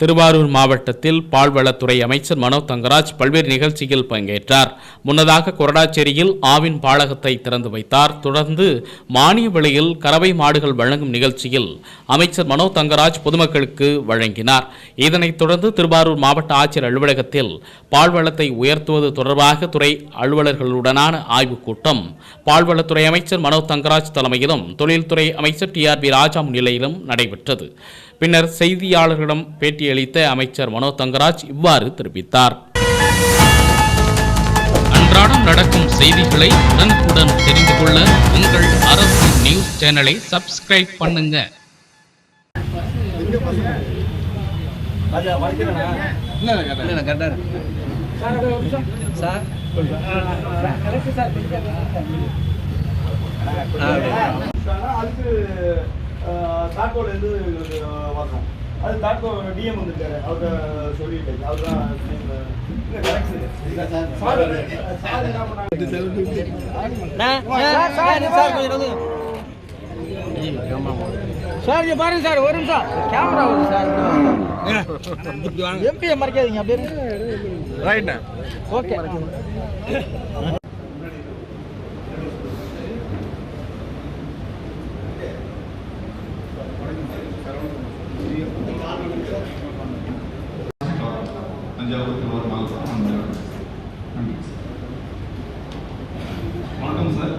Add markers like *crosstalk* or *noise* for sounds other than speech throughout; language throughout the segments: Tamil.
திருவாரூர் மாவட்டத்தில் பால்வளத்துறை அமைச்சர் மனோ தங்கராஜ் பல்வேறு நிகழ்ச்சியில் பங்கேற்றார். முன்னதாக கொரடாச்சேரியில் ஆவின் பாலகத்தை திறந்து வைத்தார். தொடர்ந்து மானிய விலையில் கறவை மாடுகள் வழங்கும் நிகழ்ச்சியில் அமைச்சர் மனோ தங்கராஜ் பொதுமக்களுக்கு வழங்கினார். இதனைத் தொடர்ந்து திருவாரூர் மாவட்ட ஆட்சியர் அலுவலகத்தில் பால்வளத்தை உயர்த்துவது தொடர்பாக துறை அலுவலர்களுடனான ஆய்வுக் கூட்டம். பால்வளத்துறை அமைச்சர் மனோ தங்கராஜ் தலைமையிலும் தொழில்துறை அமைச்சர் டி ஆர் பி ராஜா முன்னிலையிலும் நடைபெற்றது. பின்னர் செய்தியாளர்களிடம் பேட்டியளித்த அமைச்சர் மனோ தங்கராஜ் இவ்வாறு தெரிவித்தார். அன்றாடம் நடக்கும் செய்திகளை உடனுக்குடன் தெரிந்து கொள்ள உங்கள் அரசு நியூஸ் சேனலை சப்ஸ்கிரைப் பண்ணுங்க. சார் தாட்கோல் இருந்து எங்களுக்கு வரணும் அது தாட்கோ டிஎம் வந்திருக்காரு. அவர்கிட்ட சொல்லிட்டு அவர் தான் சார். என்ன பண்ணாங்க? சார் இங்க பாருங்க சார் ஒரு நிமிஷம். கேமரா வருது சார். எம்பியை மறைக்காதீங்க அப்படியே. ரைட் ஓகே *laughs* தஞ்சாவூர் திருவாரூர் மாவட்டம் அன்பழகன். நன்றி வணக்கம் சார்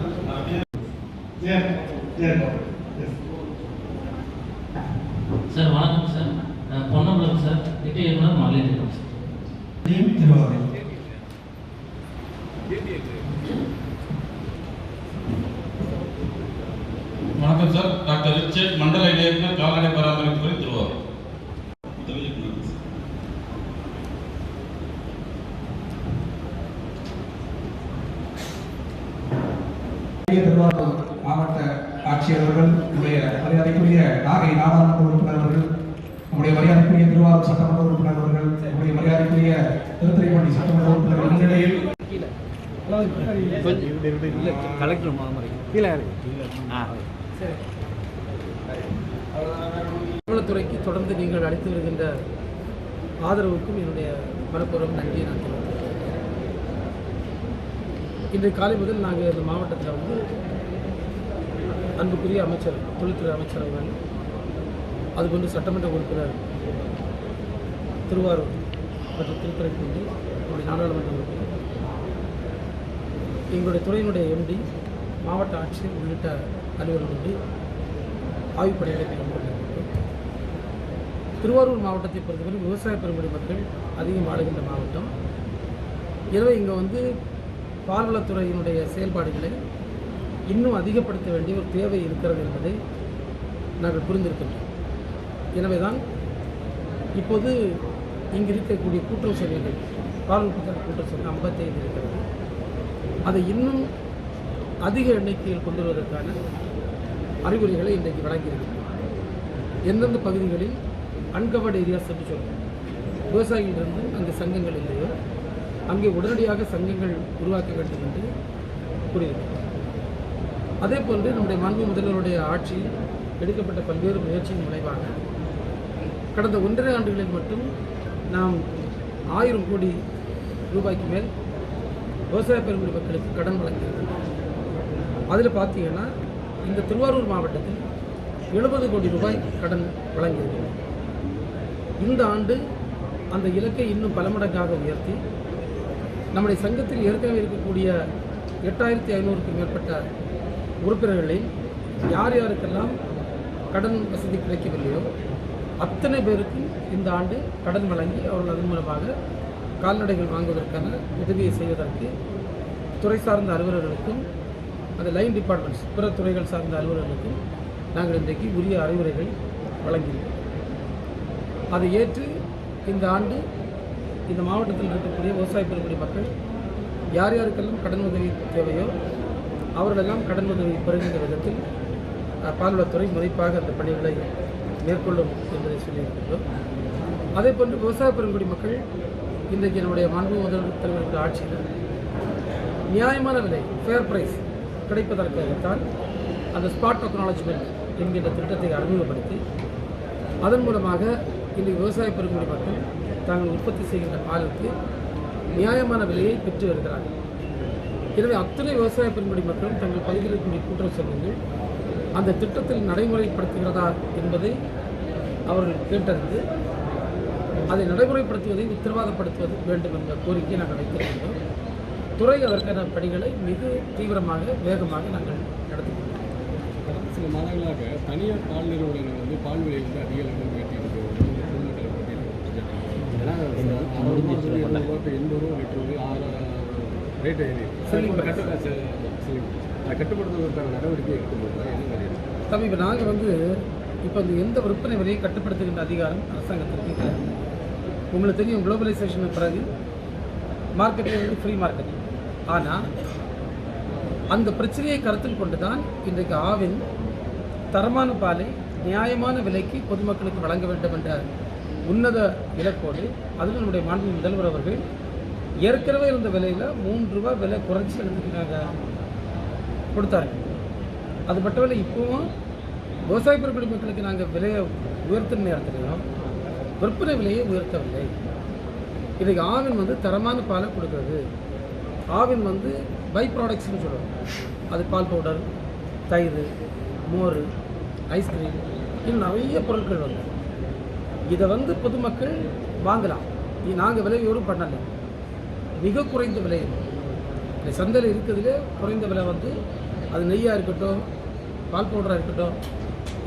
சார் வணக்கம் சார் நான் பொன்னம்பலம் சார் திட்ட இயக்குனர் மகளிர் திட்டம் சார் திருவாரூர் வணக்கம் சார் டாக்டர் ரிச்சர்ட் மண்டல இயக்குனர் கால்நடை பராமரிப்பு துறை திருவாரூர் உதவி இயக்குனர் சார். திருவாரூர் மாவட்ட ஆட்சியர் அவர்கள் நம்முடைய மரியாதைக்குரிய நாகை நாடாளுமன்ற உறுப்பினர் அவர்கள் நம்முடைய மரியாதைக்குரிய திருவாரூர் சட்டமன்ற உறுப்பினர் அவர்கள் நம்முடைய மரியாதைக்குரிய திருத்துறைப்பள்ளி சட்டமன்ற உறுப்பினர் முன்னிலையில் கலெக்டர் மாமரை துறைக்கு தொடர்ந்து நீங்கள் அளித்து வருகின்ற ஆதரவுக்கும் என்னுடைய மனப்பூர்வம் நன்றியை நான் தெரிவித்துள்ளேன் இன்றைய காலை முதல் நாங்கள் இந்த மாவட்டத்தில் வந்து அன்புக்குரிய அமைச்சர் தொழில்துறை அமைச்சர் அவர்கள் அதுபோன்று சட்டமன்ற உறுப்பினர் திருவாரூர் மற்றும் திருத்துறைப்பூண்டி நம்முடைய நாடாளுமன்ற உறுப்பினர். எங்களுடைய துறையினுடைய எம்டி மாவட்ட ஆட்சியர் உள்ளிட்ட அலுவலர்களுடைய ஆய்வுப்படைகளை மேற்கொண்டிருக்கிறோம் திருவாரூர் மாவட்டத்தை பொறுத்தவரை விவசாய பெருங்குடி மக்கள் அதிகம் ஆளுகின்ற மாவட்டம். எனவே இங்கே வந்து பால்வளத்துறையினுடைய செயல்பாடுகளை இன்னும் அதிகப்படுத்த வேண்டிய ஒரு தேவை இருக்கிறது என்பதை நாங்கள் புரிந்திருக்கின்றோம். எனவே தான் இப்போது இங்கு இருக்கக்கூடிய கூட்டுறவு சங்கங்கள் பால் கூட்டுறவு சங்கம் ஐம்பத்தைந்து இருக்கிறது. அதை இன்னும் அதிக எண்ணிக்கையில் கொண்டு வருவதற்கான அறிகுறிகளை இன்றைக்கு வழங்கியிருக்கிறது எந்தெந்த பகுதிகளில் அன்கவர்டு ஏரியாஸ் என்று சொல்லுவோம் விவசாயிகளிலிருந்து அங்கே சங்கங்கள் இல்லையோ அங்கே உடனடியாக சங்கங்கள் உருவாக்க வேண்டும் என்று கூறியிருக்கிறது அதே போன்று நம்முடைய மாண்பு முதல்வருடைய ஆட்சியில் எடுக்கப்பட்ட பல்வேறு முயற்சியின் விளைவாக கடந்த ஒன்றரை ஆண்டுகளில் மட்டும் நாம் ஆயிரம் கோடி ரூபாய்க்கு மேல் விவசாய பெருங்குடி மக்களுக்கு கடன் வழங்கியிருக்கிறோம். அதில் பார்த்தீங்கன்னா இந்த திருவாரூர் மாவட்டத்தில் எழுபது கோடி ரூபாய் கடன் வழங்கியிருக்கிறோம். இந்த ஆண்டு அந்த இலக்கை இன்னும் பல மடங்காக உயர்த்தி நம்முடைய சங்கத்தில் ஏற்கனவே இருக்கக்கூடிய எட்டாயிரத்தி ஐநூறுக்கும் மேற்பட்ட உறுப்பினர்களில் யார் யாருக்கெல்லாம் கடன் வசதி கிடைக்கவில்லையோ அத்தனை பேருக்கும் இந்த ஆண்டு கடன் வழங்கி அவர்கள் அதன் மூலமாக கால்நடைகள் வாங்குவதற்கான உதவியை செய்வதற்கு துறை சார்ந்த அலுவலர்களுக்கும் அந்த லைன் டிபார்ட்மெண்ட்ஸ் பிற துறைகள் சார்ந்த அலுவலர்களுக்கும் நாங்கள் இன்றைக்கு உரிய அறிவுரைகள் வழங்கியிருக்கோம் அதை ஏற்று இந்த ஆண்டு இந்த மாவட்டத்தில் இருக்கக்கூடிய விவசாய பெருங்குடி மக்கள் யார் யாருக்கெல்லாம் கடன் உதவி தேவையோ அவர்களெல்லாம் கடன் உதவி பெறுகின்ற விதத்தில் பால்வளத்துறை முறைப்பாக அந்த பணிகளை மேற்கொள்ளும் என்பதை சொல்லியிருக்கின்றோம். அதே போன்று விவசாய பெருங்குடி மக்கள் இன்றைக்கு என்னுடைய மாண்பு முதல் ஆட்சியில் நியாயமான விலை ஃபேர் பிரைஸ் கிடைப்பதற்காகத்தான் அந்த ஸ்பாட் டெக்னாலஜிமெண்ட் என்கின்ற திட்டத்தை அறிமுகப்படுத்தி அதன் மூலமாக இன்றைக்கு விவசாய பெருங்குடி மக்கள் தாங்கள் உற்பத்தி செய்கின்ற பாலுக்கு நியாயமான விலையை பெற்று வருகிறார்கள். எனவே அத்தனை விவசாய பெருங்குடி மக்களும் தங்கள் பகுதியில் இருக்கக்கூடிய கூட்டுறவு சங்கங்கள் அந்த திட்டத்தில் நடைமுறைப்படுத்துகிறதா என்பதை அவர்கள் கேட்டறிந்து அதை நடைமுறைப்படுத்துவதை உத்தரவாதப்படுத்துவது வேண்டும் என்ற கோரிக்கையை நாங்கள் வைத்திருக்கின்றோம். துறை அதற்கான பணிகளை மிக தீவிரமாக வேகமாக நாங்கள் நடத்தி கடந்த சில மாதங்களாக தனியார் பால் நிறுவனங்கள் வந்து பால் விலை வந்து அதிக அளவில் பொதுமக்களை ஏன்னா எண்பது ரூபா லிட்டர் ஆறு ரேட் கட்டுப்படுத்துவதற்கான நடவடிக்கை எடுக்கும்போது என்ன மாதிரி? தம்பி இப்போ நாங்கள் வந்து இப்போ அந்த எந்த விற்பனை விலையை கட்டுப்படுத்துகின்ற அதிகாரம் அரசாங்கத்திற்கு உங்களுக்கு தெரியும் குளோபலைசேஷனுக்கு பிறகு மார்க்கெட்டே வந்து ஃப்ரீ மார்க்கெட் ஆனால் அந்த பிரச்சனையை கருத்தில் கொண்டு தான் இன்றைக்கு ஆவின் தரமான பாலை நியாயமான விலைக்கு பொதுமக்களுக்கு வழங்க வேண்டும் என்ற உன்னத இலக்கோடு அதில் நம்முடைய மாண்பு முதல்வர் அவர்கள் ஏற்கனவே இருந்த விலையில் மூன்று ரூபாய் விலை குறைச்சி எடுத்துக்கிட்டாங்க. கொடுத்தாங்க. கொடுத்தாரு அது இல்லை இப்போவும் விவசாய பெருங்குடி மக்களுக்கு நாங்கள் விலையை உயர்த்தின நேரத்துலையும் விற்பனை விலையை உயர்த்தவில்லை. இதுக்கு ஆவின் வந்து தரமான பாலை கொடுக்குறது. ஆவின் வந்து பை ப்ராடக்ட்ஸ்னு சொல்லுவோம் அது பால் பவுடர் தயிர் மோர் ஐஸ்கிரீம் இன்னும் நிறைய பொருட்கள் வந்து இதை வந்து பொதுமக்கள் வாங்கலாம். நாங்கள் விலையோரும் பண்ணலை. மிக குறைந்த விலை. இந்த சந்தையில் இருக்கிறதுலே குறைந்த விலை வந்து அது நெய்யாக இருக்கட்டும் பால் பவுடராக இருக்கட்டும்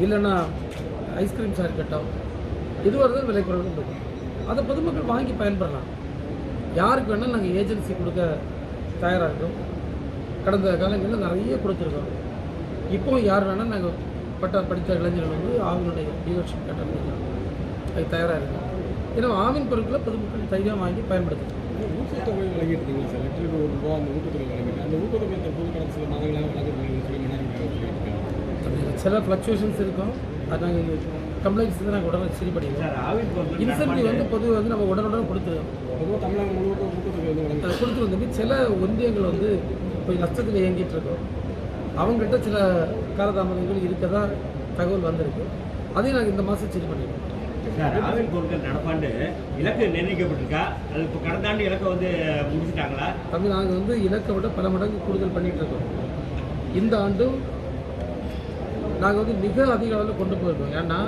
இல்லைன்னா ஐஸ்கிரீம்ஸாக இருக்கட்டும் இதுவாக தான் விலை குறைவு இருக்கும் அதை பொதுமக்கள் வாங்கி பயன்படலாம். யாருக்கு வேணால் நாங்கள் ஏஜென்சி கொடுக்க தயாராக இருக்கோம் கடந்த காலங்களில் நிறைய கொடுத்துருக்கோம். இப்போவும் யார் வேணால் நாங்கள் பட்ட படித்த இளைஞர்கள் வந்து அவங்களுடைய டீலர்ஷிப் கட்டணம் அது தயாராக இருக்கும் ஏன்னா ஆவின் பொருட்களை பொதுமக்கள் தைரியம் வாங்கி பயன்படுத்தலாம். ஊக்கத்தொகை வழங்கிட்டு இருக்கீங்க சார். லிட்டருக்கு ஒரு ரூபா அந்த ஊக்கத்தொகை வழங்கிட்டு அந்த ஊக்கத்தொகை தற்போது கடந்த சில மாதங்களாக வழங்குறீங்கன்னு சொல்லி மன்னாடி சொல்லியிருக்காங்க சில ஃப்ளக்சுவேஷன்ஸ் இருக்கும். அது நாங்கள் கம்ப்ளைண்ட்ஸ் வந்து நாங்கள் உடனே சரி பண்ணிடுவோம் இன்சென்டிவ் வந்து பொதுவாக வந்து நம்ம உடனுடன் கொடுத்துருவோம். பொதுவாக தமிழகம் முழுவதும் ஊக்கத்தொகை வந்து சில ஒன்றியங்கள் வந்து கொஞ்சம் நஷ்டத்தில் இயங்கிட்டு இருக்கோம். அவங்ககிட்ட சில காலதாமதங்கள் இருக்கதா தகவல் வந்திருக்கு. அதையும் நாங்கள் இந்த மாதம் சரி பண்ணிடுவோம். சார் ஆவின் நடப்பாண்டு இலக்கு நிர்ணயிக்கப்பட்டிருக்கா? அது இப்போ கடந்த ஆண்டு இலக்கை வந்து முடிச்சிட்டாங்களா? தம்பி நாங்கள் வந்து இலக்கை விட பல மடங்கு கூடுதல் பண்ணிட்டு இருக்கோம். இந்த ஆண்டும் நாங்கள் வந்து மிக அதிக அளவில் கொண்டு போயிருக்கோம். ஏன்னா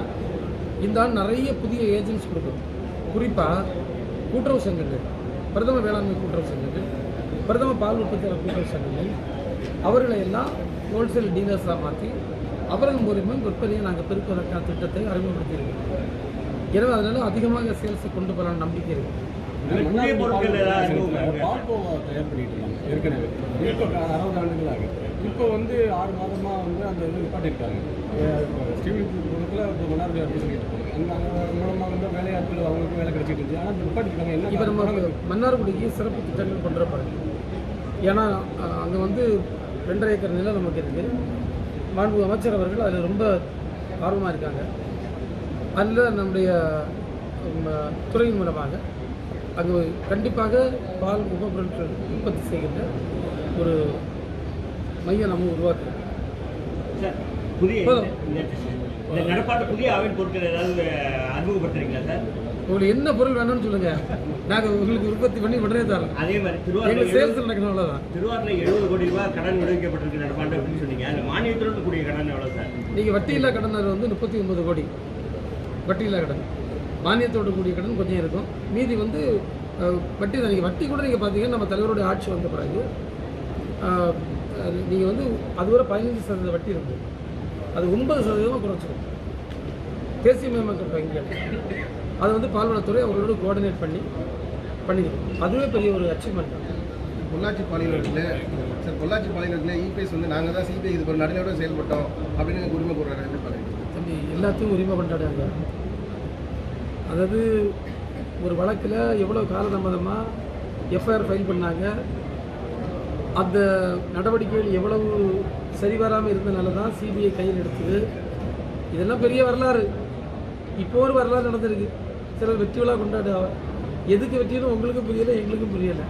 இந்த ஆண்டு நிறைய புதிய ஏஜென்ட்ஸ் கொடுக்குறோம் குறிப்பாக கூட்டுறவு சங்கங்கள் பிரதம வேளாண்மை கூட்டுறவு சங்கங்கள் பிரதம பால் உற்பத்தியாளர் கூட்டுறவு சங்கங்கள் அவர்களை எல்லாம் ஹோல்சேல் டீலர்ஸாக மாற்றி அவர்கள் மூலியமாக விற்பனையை நாங்கள் பெருக்குவதற்கான திட்டத்தை அறிமுகப்படுத்தியிருக்கிறோம் எனவே அதனால அதிகமாக சேல்ஸை கொண்டு போகலாம்னு நம்பிக்கை இருக்குது புதிய பொருட்கள் ஏற்கனவே. இப்போ அறுபது ஆண்டுகளாக இப்போ வந்து ஆறு மாதமாக வந்து அந்த இது நிப்பாட்டிருக்காங்க இப்போ மன்னார்குடி அப்படி சொல்லிட்டு இருக்காங்க மூலமாக வந்து வேலையாட்கள் அவங்களுக்கு வேலை கிடைச்சிட்டு இருந்துச்சு. ஆனால் நிப்பாட்டிருக்காங்க என்ன இப்போ நம்ம? மன்னார்குடிக்கு சிறப்பு திட்டங்கள் கொண்டு வரப்படுது ஏன்னா அங்கே வந்து ரெண்டரை ஏக்கர் நிலம் நமக்கு இருக்குது மாண்பு அமைச்சர் அவர்கள் அதில் ரொம்ப ஆர்வமாக இருக்காங்க. அதில் நம்முடைய துறையின் மூலமாக அங்கு கண்டிப்பாக பால் உபபொருட்கள் உற்பத்தி செய்கின்ற ஒரு மையம் நம்ம உருவாக்குறோம். சார் புதிய போதும். இந்த இந்த நடப்பாண்டு புதிய ஆவின் பொருட்கள் ஏதாவது அறிமுகப்படுத்துறீங்களா சார்? உங்களுக்கு என்ன பொருள் வேணும்னு சொல்லுங்க. நாங்கள் உங்களுக்கு உற்பத்தி பண்ணி உடனே தரோம் அதே மாதிரி திருவாரூர் சேல்ஸ் நடக்கணும் அவ்வளோதான் திருவாரூரில் எழுபது கோடி ரூபாய் கடன் விடுவிக்கப்பட்டிருக்கு நடப்பாண்டு அப்படின்னு சொன்னீங்க. அந்த மானியத்துடன் கூடிய கடன் எவ்வளோ சார்? நீங்கள் வட்டியில்லா கடன் வந்து முப்பத்தி ஒன்பது கோடி. வட்டியில்லா கடன். மானியத்தோடு கூடிய கடன் கொஞ்சம் இருக்கும். மீதி வந்து வட்டி தான். நீங்கள் வட்டி கூட நீங்கள் பார்த்தீங்கன்னா நம்ம தலைவருடைய ஆட்சி வந்த பிறகு நீங்கள் வந்து அதுவரை பதினஞ்சு சதவீத வட்டி இருந்தது. அது ஒன்பது சதவீதமாக குறைச்சிடும் தேசியமயமாக்கப்பட்ட வங்கிகள் அது வந்து பால்வளத்துறை அவர்களோடு கோஆர்டினேட் பண்ணி பண்ணிக்கணும் அதுவே பெரிய ஒரு அச்சீவ்மெண்ட் தான் பொள்ளாச்சி பாலினத்தில் சார் பொள்ளாச்சி பாலினத்தில் இபிஎஸ் வந்து நாங்கள் தான் சிபிஐ இது ஒரு நடுநிலையோட செயல்பட்டோம் அப்படின்னு உரிமை பார்க்குறீங்க தம்பி எல்லாத்தையும் உரிமை கொண்டாடுறாங்க. அதாவது ஒரு வழக்கில் எவ்வளோ காலதாமதமாக எஃப்ஐஆர் ஃபைல் பண்ணாங்க? அந்த நடவடிக்கைகள் எவ்வளவு சரிவராமல் இருந்தனால தான் சிபிஐ கையில் எடுத்தது. இதெல்லாம் பெரிய வரலாறு. இப்போ ஒரு வரலாறு நடந்திருக்கு. சிலர் வெற்றி விழா எதுக்கு வெற்றியும் உங்களுக்கும் புரியலை எங்களுக்கும் புரியலை.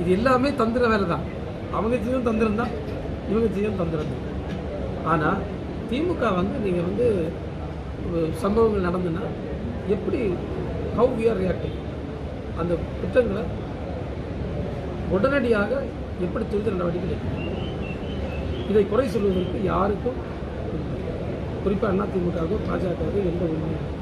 இது எல்லாமே தந்திர வேலை தான். அவங்க செய்யும் தந்திரம் தான். இவங்க செய்யும் தந்திரம் தான். ஆனால் திமுக வந்து நீங்கள் வந்து ஒரு சம்பவங்கள் நடந்துன்னா எப்படி ஹவு வி ஆர் ரியாக்டிங் அந்த குற்றங்களை உடனடியாக எப்படி துரித நடவடிக்கை இதை குறை சொல்வதற்கு யாருக்கும் குறிப்பாக அதிமுகவோ பாஜகவோ எந்த உரிமையும் இல்லை.